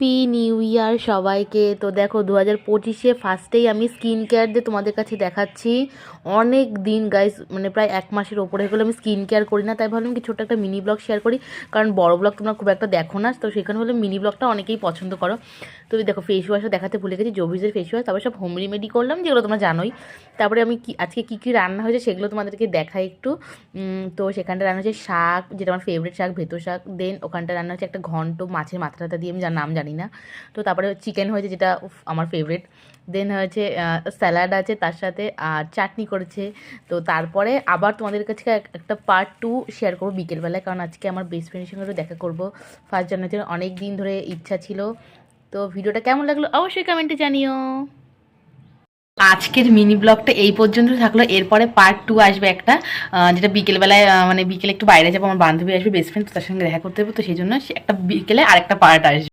Happy new year সবাইকে। তো দেখো দু হাজার পঁচিশে ফার্স্টেই আমি স্কিন কেয়ার দিয়ে তোমাদের কাছে দেখাচ্ছি। অনেক দিন গাইজ মানে প্রায় এক মাসের ওপরে হয়ে গেলো আমি স্কিন কেয়ার করি না, তাই ভাবলাম কি ছোট্ট একটা মিনি ব্লগ শেয়ার করি। কারণ বড় ব্লগ তোমরা খুব একটা দেখো না, তো সেখানে হলে মিনি ব্লগটা অনেকেই পছন্দ করো। তো দেখো ফেস ওয়াশও দেখাতে ভুলে গেছি জবিজের ফেস ওয়াশ তারপরে সব হোম রেমেডি করলাম, যেগুলো তোমরা জানোই। তারপরে আমি কি, আজকে কী কী রান্না হয়েছে সেগুলো তোমাদেরকে দেখাই একটু। তো সেখানটা রান্না হচ্ছে শাক, যেটা আমার ফেভারিট শাক, ভেতর শাক দেন ওখানটা রান্না হচ্ছে একটা ঘন্ট মাছের মাথা টাথা দিয়ে, আমি নাম জানি না। তো তারপরে চিকেন হয়েছে যেটা আমার ফেভারিট দেন হয়েছে স্যালাড আছে তার সাথে, আর চাটনি করেছে। তো তারপরে আবার তোমাদের কাছে একটা পার্ট টু শেয়ার করব বিকেলবেলায়, কারণ আজকে আমার বেস্ট ফ্রেন্ডের সঙ্গে দেখা করব। ফার্স্ট জানুয়ারিতে অনেক দিন ধরে ইচ্ছা ছিল। তো ভিডিওটা কেমন লাগল অবশ্যই কমেন্টে জানিও। আজকের মিনি ব্লগটা এই পর্যন্ত থাকল। এরপরে পার্ট টু আসবে একটা যেটা বিকেলবেলায় মানে বিকেলে একটু বাইরে যাব, আমার বান্ধবী আসবে বেস্ট ফ্রেন্ড তার সঙ্গে দেখা করতে হবে। তো সেই জন্য একটা বিকেলে আরেকটা পার্ট আসবে।